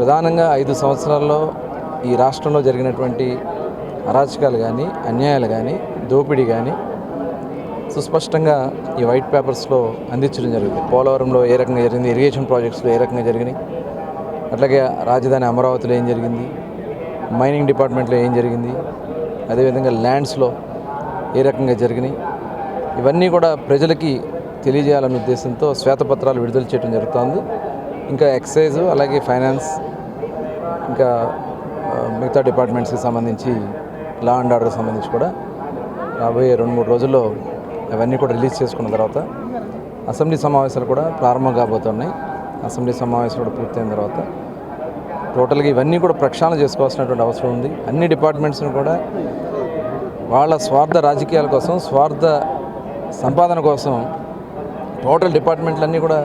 ప్రధానంగా ఐదు సంవత్సరాల్లో ఈ రాష్ట్రంలో జరిగినటువంటి అరాచకాలు కానీ అన్యాయాలు కానీ దోపిడీ కానీ సుస్పష్టంగా ఈ వైట్ పేపర్స్లో అందించడం జరిగింది. పోలవరంలో ఏ రకంగా జరిగింది ఇరిగేషన్ ప్రాజెక్ట్స్లో ఏ రకంగా జరిగినాయి అట్లాగే రాజధాని అమరావతిలో ఏం జరిగింది మైనింగ్ డిపార్ట్మెంట్లో ఏం జరిగింది అదేవిధంగా ల్యాండ్స్లో ఏ రకంగా జరిగినాయి ఇవన్నీ కూడా ప్రజలకి తెలియజేయాలనే ఉద్దేశంతో శ్వేతపత్రాలు విడుదల చేయడం జరుగుతోంది. ఇంకా ఎక్సైజ్ అలాగే ఫైనాన్స్ ఇంకా మిగతా డిపార్ట్మెంట్స్కి సంబంధించి లా అండ్ ఆర్డర్కి సంబంధించి కూడా రాబోయే రెండు మూడు రోజుల్లో అవన్నీ కూడా రిలీజ్ చేసుకున్న తర్వాత అసెంబ్లీ సమావేశాలు కూడా ప్రారంభం కాబోతున్నాయి. అసెంబ్లీ సమావేశాలు కూడా పూర్తయిన తర్వాత టోటల్గా ఇవన్నీ కూడా ప్రక్షాళన చేసుకోవాల్సినటువంటి అవసరం ఉంది. అన్ని డిపార్ట్మెంట్స్ని కూడా వాళ్ళ స్వార్థ రాజకీయాల కోసం స్వార్థ సంపాదన కోసం టోటల్ డిపార్ట్మెంట్లన్నీ కూడా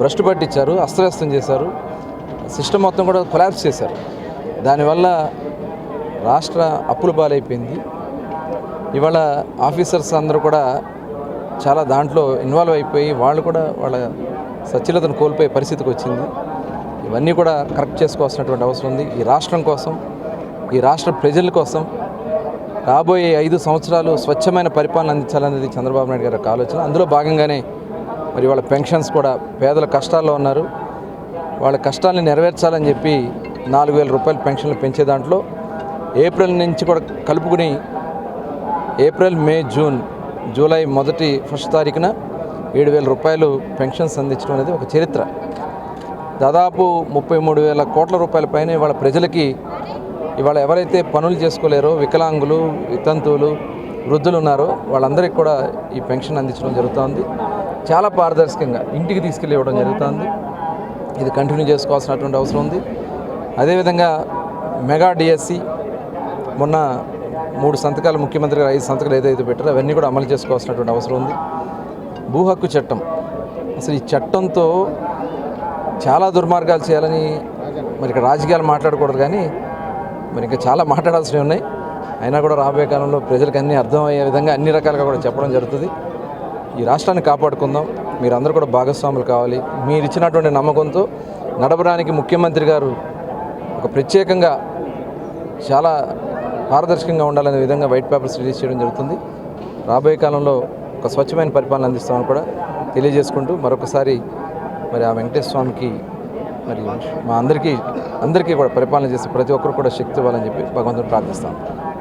భ్రష్టు పట్టించారు అస్తవ్యస్తం చేశారు. సిస్టమ్ మొత్తం కూడా కొలాబ్స్ చేశారు. దానివల్ల రాష్ట్ర అప్పులు పాలైపోయింది ఇవాళ ఆఫీసర్స్ అందరూ కూడా చాలా దాంట్లో ఇన్వాల్వ్ అయిపోయి వాళ్ళు కూడా వాళ్ళ సచ్ఛిలతను కోల్పోయే పరిస్థితికి వచ్చింది. ఇవన్నీ కూడా కరెక్ట్ చేసుకోవాల్సినటువంటి అవసరం ఉంది. ఈ రాష్ట్రం కోసం ఈ రాష్ట్ర ప్రజల కోసం రాబోయే ఐదు సంవత్సరాలు స్వచ్ఛమైన పరిపాలన అందించాలనేది చంద్రబాబు నాయుడు గారి ఆలోచన. అందులో భాగంగానే మరి వాళ్ళ పెన్షన్స్ కూడా పేదల కష్టాల్లో ఉన్నారు. వాళ్ళ కష్టాన్ని నెరవేర్చాలని చెప్పి నాలుగు వేల రూపాయల పెన్షన్లు పెంచే దాంట్లో ఏప్రిల్ నుంచి కూడా కలుపుకుని ఏప్రిల్ మే జూన్ జూలై మొదటి ఫస్ట్ తారీఖున ఏడు వేల రూపాయలు పెన్షన్స్ అందించడం అనేది ఒక చరిత్ర. దాదాపు ముప్పై మూడు వేల కోట్ల రూపాయల పైన ఇవాళ ప్రజలకి ఇవాళ ఎవరైతే పనులు చేసుకోలేరో వికలాంగులు వితంతువులు వృద్ధులు ఉన్నారో వాళ్ళందరికీ కూడా ఈ పెన్షన్ అందించడం జరుగుతోంది. చాలా పారదర్శకంగా ఇంటికి తీసుకెళ్ళి ఇవ్వడం జరుగుతోంది. ఇది కంటిన్యూ చేసుకోవాల్సినటువంటి అవసరం ఉంది. అదేవిధంగా మెగా డిఎస్సి మొన్న మూడు సంతకాలు ముఖ్యమంత్రి గారు ఐదు సంతకాలు ఏదైతే పెట్టారో అవన్నీ కూడా అమలు చేసుకోవాల్సినటువంటి అవసరం ఉంది. భూ హక్కు చట్టం. అసలు ఈ చట్టంతో చాలా దుర్మార్గాలు చేయాలని మరి ఇక్కడ రాజకీయాలు మాట్లాడకూడదు కానీ మరి ఇంకా చాలా మాట్లాడాల్సినవి ఉన్నాయి. అయినా కూడా రాబోయే కాలంలో ప్రజలకు అన్నీ అర్థమయ్యే విధంగా అన్ని రకాలుగా కూడా చెప్పడం జరుగుతుంది. ఈ రాష్ట్రాన్ని కాపాడుకుందాం. మీరందరూ కూడా భాగస్వాములు కావాలి. మీరు ఇచ్చినటువంటి నమ్మకంతో నడపడానికి ముఖ్యమంత్రి గారు ఒక ప్రత్యేకంగా చాలా పారదర్శకంగా ఉండాలనే విధంగా వైట్ పేపర్స్ రిలీజ్ చేయడం జరుగుతుంది. రాబోయే కాలంలో ఒక స్వచ్ఛమైన పరిపాలన అందిస్తామని కూడా తెలియజేసుకుంటూ మరొకసారి మరి ఆ వెంకటేశ్వర స్వామికి మరి మా అందరికీ అందరికీ కూడా పరిపాలన చేసే ప్రతి ఒక్కరు కూడా శక్తి ఇవ్వాలని చెప్పి భగవంతుని ప్రార్థిస్తాం.